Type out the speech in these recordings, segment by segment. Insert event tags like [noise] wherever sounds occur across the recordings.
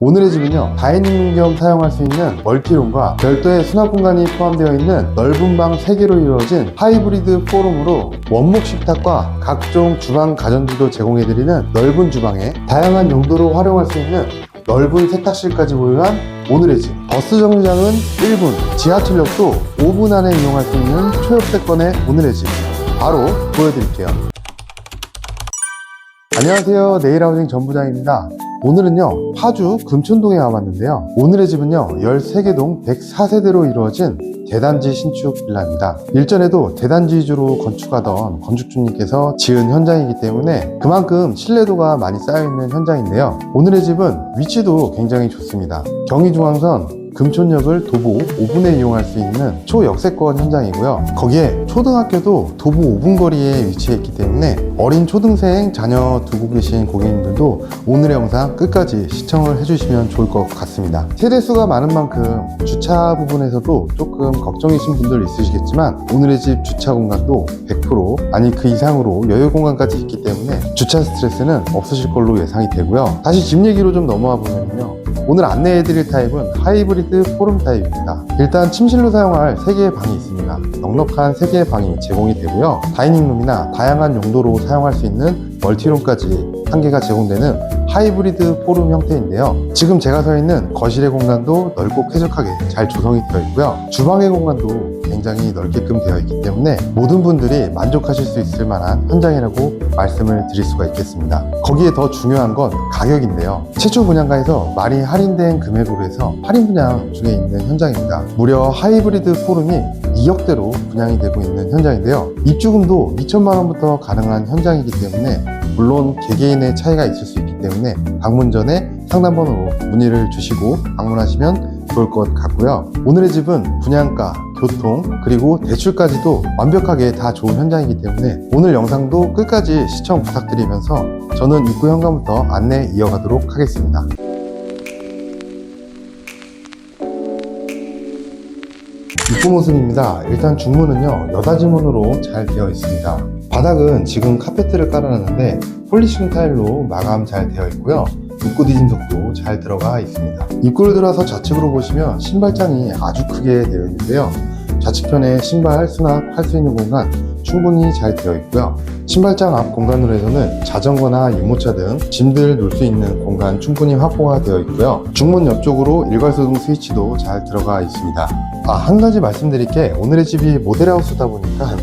오늘의 집은요 다이닝 겸 사용할 수 있는 멀티룸과 별도의 수납 공간이 포함되어 있는 넓은 방 3개로 이루어진 하이브리드 포룸으로 원목 식탁과 각종 주방 가전들도 제공해드리는 넓은 주방에 다양한 용도로 활용할 수 있는 넓은 세탁실까지 보유한 오늘의 집. 버스 정류장은 1분 지하철역도 5분 안에 이용할 수 있는 초역세권의 오늘의 집. 바로 보여드릴게요. 안녕하세요. 네일하우징 전부장입니다 오늘은요 파주 금천동에 와봤는데요. 오늘의 집은요 13개 동 104세대로 이루어진 대단지 신축 빌라입니다. 일전에도 대단지 위주로 건축하던 건축주님께서 지은 현장이기 때문에 그만큼 신뢰도가 많이 쌓여있는 현장인데요. 오늘의 집은 위치도 굉장히 좋습니다. 경의중앙선 금촌역을 도보 5분에 이용할 수 있는 초역세권 현장이고요. 거기에 초등학교도 도보 5분 거리에 위치해 있기 때문에 어린 초등생 자녀 두고 계신 고객님들도 오늘의 영상 끝까지 시청을 해주시면 좋을 것 같습니다. 세대수가 많은 만큼 주차 부분에서도 조금 걱정이신 분들 있으시겠지만 오늘의 집 주차 공간도 100% 아니 그 이상으로 여유 공간까지 있기 때문에 주차 스트레스는 없으실 걸로 예상이 되고요. 다시 집 얘기로 좀 넘어와 보면요. 오늘 안내해드릴 타입은 하이브리드 포럼 타입입니다. 일단 침실로 사용할 3개의 방이 있습니다. 넉넉한 3개의 방이 제공이 되고요. 다이닝룸이나 다양한 용도로 사용할 수 있는 멀티룸까지 한 개가 제공되는 하이브리드 포룸 형태인데요. 지금 제가 서 있는 거실의 공간도 넓고 쾌적하게 잘 조성이 되어 있고요. 주방의 공간도 굉장히 넓게끔 되어 있기 때문에 모든 분들이 만족하실 수 있을 만한 현장이라고 말씀을 드릴 수가 있겠습니다. 거기에 더 중요한 건 가격인데요. 최초 분양가에서 많이 할인된 금액으로 해서 할인 분양 중에 있는 현장입니다. 무려 하이브리드 포rum이 2억대로 분양이 되고 있는 현장인데요. 입주금도 2천만 원부터 가능한 현장이기 때문에 물론 개개인의 차이가 있을 수 있기 때문에 방문 전에 상담번호로 문의를 주시고 방문하시면 좋을 것 같고요. 오늘의 집은 분양가, 교통, 그리고 대출까지도 완벽하게 다 좋은 현장이기 때문에 오늘 영상도 끝까지 시청 부탁드리면서 저는 입구 현관부터 안내 이어가도록 하겠습니다. 입구 모습입니다. 일단 중문은요, 여닫이 문으로 잘 되어 있습니다. 바닥은 지금 카페트를 깔아놨는데 폴리싱 타일로 마감 잘 되어 있고요. 입구 뒤짐석도 잘 들어가 있습니다. 입구를 들어서 좌측으로 보시면 신발장이 아주 크게 되어 있는데요. 좌측편에 신발 수납할 수 있는 공간 충분히 잘 되어 있고요. 신발장 앞 공간으로 해서는 자전거나 유모차 등 짐들 놓을 수 있는 공간 충분히 확보가 되어 있고요. 중문 옆쪽으로 일괄소등 스위치도 잘 들어가 있습니다. 아, 한 가지 말씀드릴 게 오늘의 집이 모델하우스다 보니까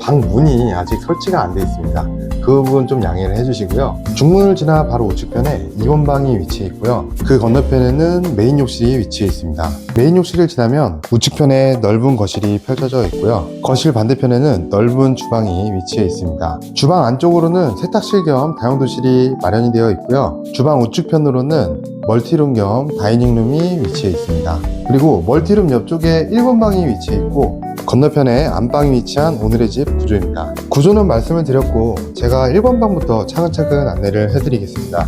방 문이 아직 설치가 안돼 있습니다. 그 부분 좀 양해를 해주시고요. 중문을 지나 바로 우측편에 2번 방이 위치해 있고요. 그 건너편에는 메인 욕실이 위치해 있습니다. 메인 욕실을 지나면 우측편에 넓은 거실이 펼쳐져 있고요. 거실 반대편에는 넓은 주방이 위치해 있습니다. 주방 안쪽으로는 세탁실 겸 다용도실이 마련이 되어 있고요. 주방 우측편으로는 멀티룸 겸 다이닝룸이 위치해 있습니다. 그리고 멀티룸 옆쪽에 1번 방이 위치해 있고 건너편에 안방이 위치한 오늘의 집 구조입니다. 구조는 말씀을 드렸고 제가 1번 방부터 차근차근 안내를 해드리겠습니다.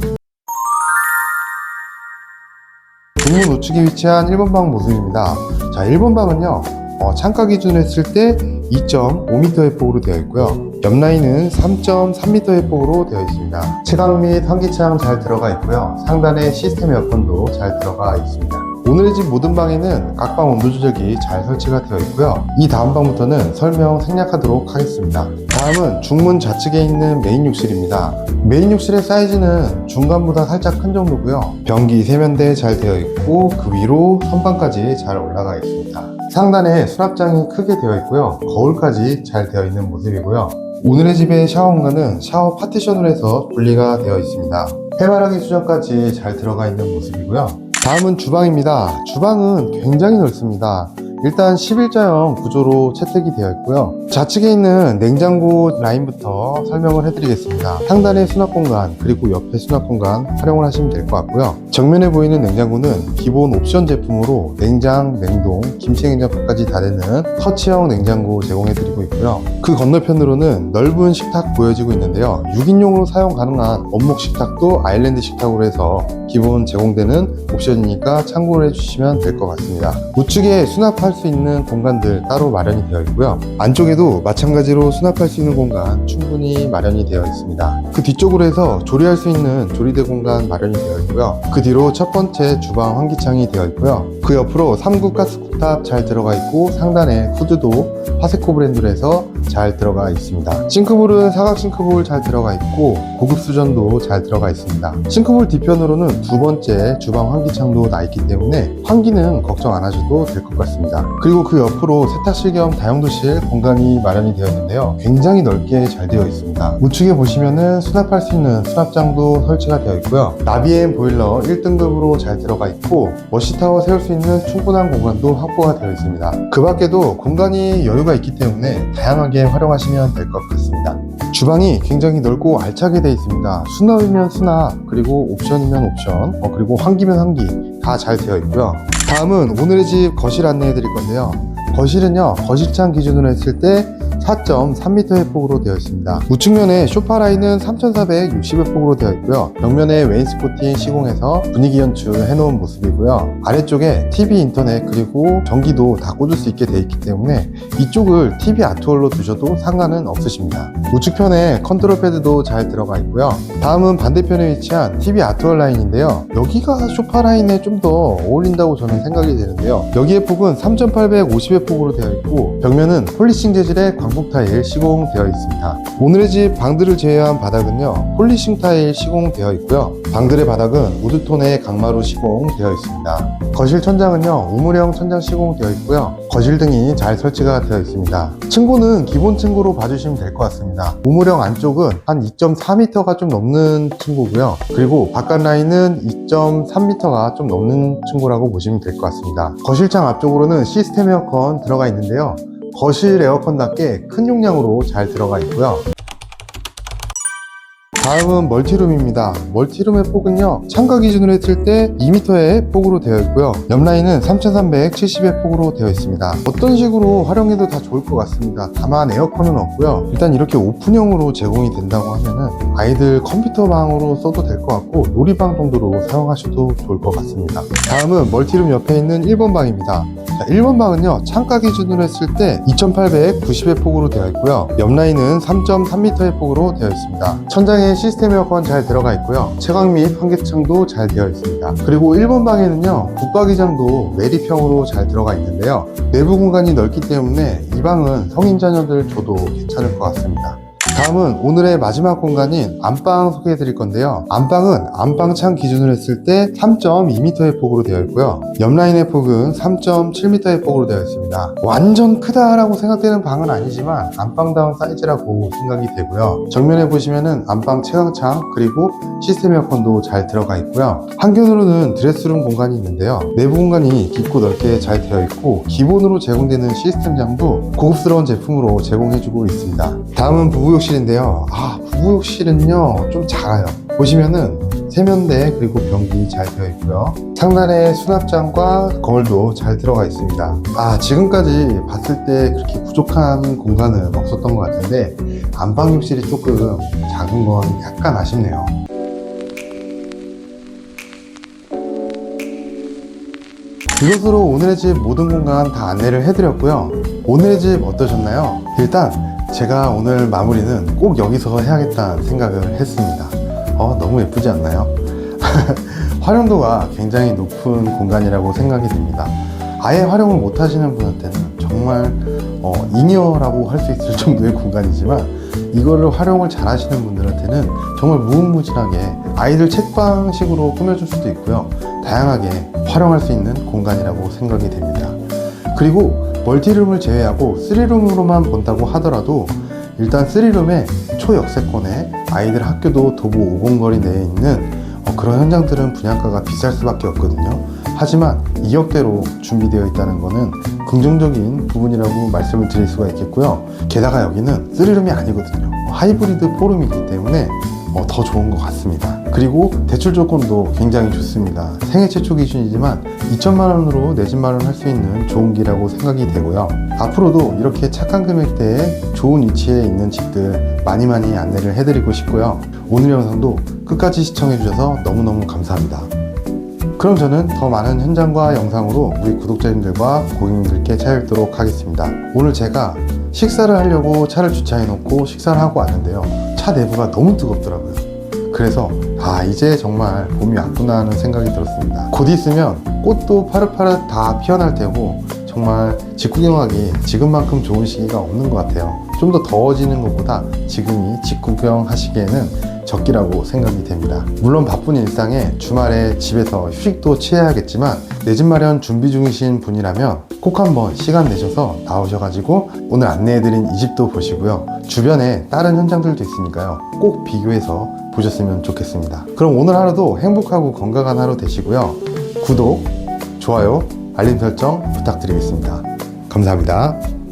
중문 우측에 위치한 1번 방 모습입니다. 자, 1번 방은요, 어, 창가 기준으로 했을 때 2.5m의 폭으로 되어 있고요. 옆 라인은 3.3m의 폭으로 되어 있습니다. 채광 및 환기창 잘 들어가 있고요. 상단에 시스템 에어컨도 잘 들어가 있습니다. 오늘의 집 모든 방에는 각 방 온도 조절기 잘 설치가 되어 있고요. 이 다음 방부터는 설명 생략하도록 하겠습니다. 다음은 중문 좌측에 있는 메인 욕실입니다. 메인 욕실의 사이즈는 중간보다 살짝 큰 정도고요. 변기 세면대 잘 되어 있고 그 위로 선반까지 잘 올라가 있습니다. 상단에 수납장이 크게 되어 있고요. 거울까지 잘 되어 있는 모습이고요. 오늘의 집의 샤워 공간은 샤워 파티션으로 해서 분리가 되어 있습니다. 해바라기 수전까지 잘 들어가 있는 모습이고요. 다음은 주방입니다. 주방은 굉장히 넓습니다. 일단 11자형 구조로 채택이 되어 있고요. 좌측에 있는 냉장고 라인부터 설명을 해드리겠습니다. 상단의 수납 공간 그리고 옆에 수납 공간 활용을 하시면 될 것 같고요. 정면에 보이는 냉장고는 기본 옵션 제품으로 냉장, 냉동, 김치 냉장고까지 다 되는 터치형 냉장고 제공해드리고 있고요. 그 건너편으로는 넓은 식탁 보여지고 있는데요. 6인용으로 사용 가능한 원목 식탁도 아일랜드 식탁으로 해서 기본 제공되는 옵션이니까 참고를 해주시면 될 것 같습니다. 우측에 수납할 수 있는 공간들 따로 마련이 되어 있고요. 안쪽에도 마찬가지로 수납할 수 있는 공간 충분히 마련이 되어 있습니다. 그 뒤쪽으로 해서 조리할 수 있는 조리대 공간 마련이 되어 있고요. 그 뒤로 첫 번째 주방 환기창이 되어 있고요. 그 옆으로 3구 가스 쿡탑 잘 들어가 있고 상단에 후드도 화세코 브랜드로 해서 잘 들어가 있습니다. 싱크볼은 사각 싱크볼 잘 들어가 있고 고급 수전도 잘 들어가 있습니다. 싱크볼 뒤편으로는 두 번째 주방 환기창도 나 있기 때문에 환기는 걱정 안 하셔도 될 것 같습니다. 그리고 그 옆으로 세탁실 겸 다용도실 공간이 마련이 되어 있는데요. 굉장히 넓게 잘 되어 있습니다. 우측에 보시면은 수납할 수 있는 수납장도 설치가 되어 있고요. 나비엔 보일러 1등급으로 잘 들어가 있고 워시타워 세울 수 있는 충분한 공간도 확보가 되어 있습니다. 그 밖에도 공간이 여유가 있기 때문에 다양하게 활용하시면 될 것 같습니다. 주방이 굉장히 넓고 알차게 되어 있습니다. 수납이면 수납, 그리고 옵션이면 옵션, 어, 그리고 환기면 환기 다 잘 되어 있고요. 다음은 오늘의 집 거실 안내해 드릴 건데요. 거실은요, 거실창 기준으로 했을 때 4.3m의 폭으로 되어 있습니다. 우측면에 쇼파 라인은 3,460의 폭으로 되어 있고요. 벽면에 웨인스코팅 시공해서 분위기 연출 해 놓은 모습이고요. 아래쪽에 TV 인터넷 그리고 전기도 다 꽂을 수 있게 되어 있기 때문에 이쪽을 TV 아트홀로 두셔도 상관은 없으십니다. 우측편에 컨트롤 패드도 잘 들어가 있고요. 다음은 반대편에 위치한 TV 아트홀 라인인데요. 여기가 쇼파 라인에 좀 더 어울린다고 저는 생각이 되는데요. 여기의 폭은 3,850의 폭으로 되어 있고 벽면은 폴리싱 재질의 광폭 타일 시공되어 있습니다. 오늘의 집 방들을 제외한 바닥은요 폴리싱 타일 시공되어 있고요. 방들의 바닥은 우드톤의 강마루 시공되어 있습니다. 거실 천장은요 우물형 천장 시공되어 있고요. 거실 등이 잘 설치가 되어 있습니다. 층고는 기본 층고로 봐주시면 될 것 같습니다. 우물형 안쪽은 한 2.4m가 좀 넘는 층고고요. 그리고 바깥 라인은 2.3m가 좀 넘는 층고라고 보시면 될 것 같습니다. 거실창 앞쪽으로는 시스템 에어컨 들어가 있는데요. 거실 에어컨답게 큰 용량으로 잘 들어가 있고요. 다음은 멀티룸입니다. 멀티룸의 폭은요, 창가 기준으로 했을 때 2m의 폭으로 되어 있고요. 옆라인은 3370의 폭으로 되어 있습니다. 어떤 식으로 활용해도 다 좋을 것 같습니다. 다만 에어컨은 없고요. 일단 이렇게 오픈형으로 제공이 된다고 하면은 아이들 컴퓨터 방으로 써도 될 것 같고 놀이방 정도로 사용하셔도 좋을 것 같습니다. 다음은 멀티룸 옆에 있는 1번 방입니다. 자, 1번 방은요, 창가 기준으로 했을 때 2890의 폭으로 되어 있고요. 옆라인은 3.3m의 폭으로 되어 있습니다. 천장에 시스템 에어컨 잘 들어가 있고요. 채광 및 환기창도 잘 되어 있습니다. 그리고 1번 방에는요, 붙박이장도 매립형으로 잘 들어가 있는데요. 내부 공간이 넓기 때문에 이 방은 성인 자녀들 줘도 괜찮을 것 같습니다. 다음은 오늘의 마지막 공간인 안방 소개해 드릴 건데요. 안방은 안방창 기준으로 했을 때 3.2m의 폭으로 되어 있고요. 옆라인의 폭은 3.7m의 폭으로 되어 있습니다. 완전 크다라고 생각되는 방은 아니지만 안방다운 사이즈라고 생각이 되고요. 정면에 보시면은 안방 채광창 그리고 시스템 에어컨도 잘 들어가 있고요. 한켠으로는 드레스룸 공간이 있는데요. 내부 공간이 깊고 넓게 잘 되어 있고 기본으로 제공되는 시스템 장도 고급스러운 제품으로 제공해주고 있습니다. 다음은 부부욕 실인데요. 아, 부부욕실은요, 좀 작아요. 보시면은 세면대 그리고 변기 잘 되어 있고요. 상단에 수납장과 거울도 잘 들어가 있습니다. 아, 지금까지 봤을 때 그렇게 부족한 공간은 없었던 것 같은데 안방 욕실이 조금 작은 건 약간 아쉽네요. 이것으로 오늘의 집 모든 공간 다 안내를 해드렸고요. 오늘의 집 어떠셨나요? 일단 제가 오늘 마무리는 꼭 여기서 해야겠다는 생각을 했습니다. 어, 너무 예쁘지 않나요? [laughs] 활용도가 굉장히 높은 공간이라고 생각이 됩니다. 아예 활용을 못 하시는 분한테는 정말 어, 잉여라고 할 수 있을 [laughs] 정도의 공간이지만 이거를 활용을 잘 하시는 분들한테는 정말 무궁무진하게 아이들 책방식으로 꾸며줄 수도 있고요. 다양하게 활용할 수 있는 공간이라고 생각이 됩니다. 그리고 멀티룸을 제외하고 3룸으로만 본다고 하더라도 일단 3룸에 초역세권에 아이들 학교도 도보 5분거리 내에 있는 어, 그런 현장들은 분양가가 비쌀 수밖에 없거든요. 하지만 2억대로 준비되어 있다는 것은 긍정적인 부분이라고 말씀을 드릴 수가 있겠고요. 게다가 여기는 3룸이 아니거든요. 하이브리드 포rum이기 때문에 어, 더 좋은 것 같습니다. 그리고 대출 조건도 굉장히 좋습니다. 생애 최초 기준이지만 2천만 원으로 내 집 마련할 수 있는 좋은 기라고 생각이 되고요. 앞으로도 이렇게 착한 금액대에 좋은 위치에 있는 집들 많이 많이 안내를 해드리고 싶고요. 오늘 영상도 끝까지 시청해주셔서 너무너무 감사합니다. 그럼 저는 더 많은 현장과 영상으로 우리 구독자님들과 고객님들께 찾아뵙도록 하겠습니다. 오늘 제가 식사를 하려고 차를 주차해 놓고 식사를 하고 왔는데요. 차 내부가 너무 뜨겁더라고요. 그래서 아 이제 정말 봄이 왔구나 하는 생각이 들었습니다. 곧 있으면 꽃도 파릇파릇 다 피어날 테고 정말 직구경하기 지금만큼 좋은 시기가 없는 것 같아요. 좀 더 더워지는 것보다 지금이 직구경 하시기에는 적기라고 생각이 됩니다. 물론 바쁜 일상에 주말에 집에서 휴식도 취해야겠지만 내 집 마련 준비 중이신 분이라면 꼭 한번 시간 내셔서 나오셔가지고 오늘 안내해드린 이 집도 보시고요. 주변에 다른 현장들도 있으니까요. 꼭 비교해서 보셨으면 좋겠습니다. 그럼 오늘 하루도 행복하고 건강한 하루 되시고요. 구독, 좋아요, 알림 설정 부탁드리겠습니다. 감사합니다.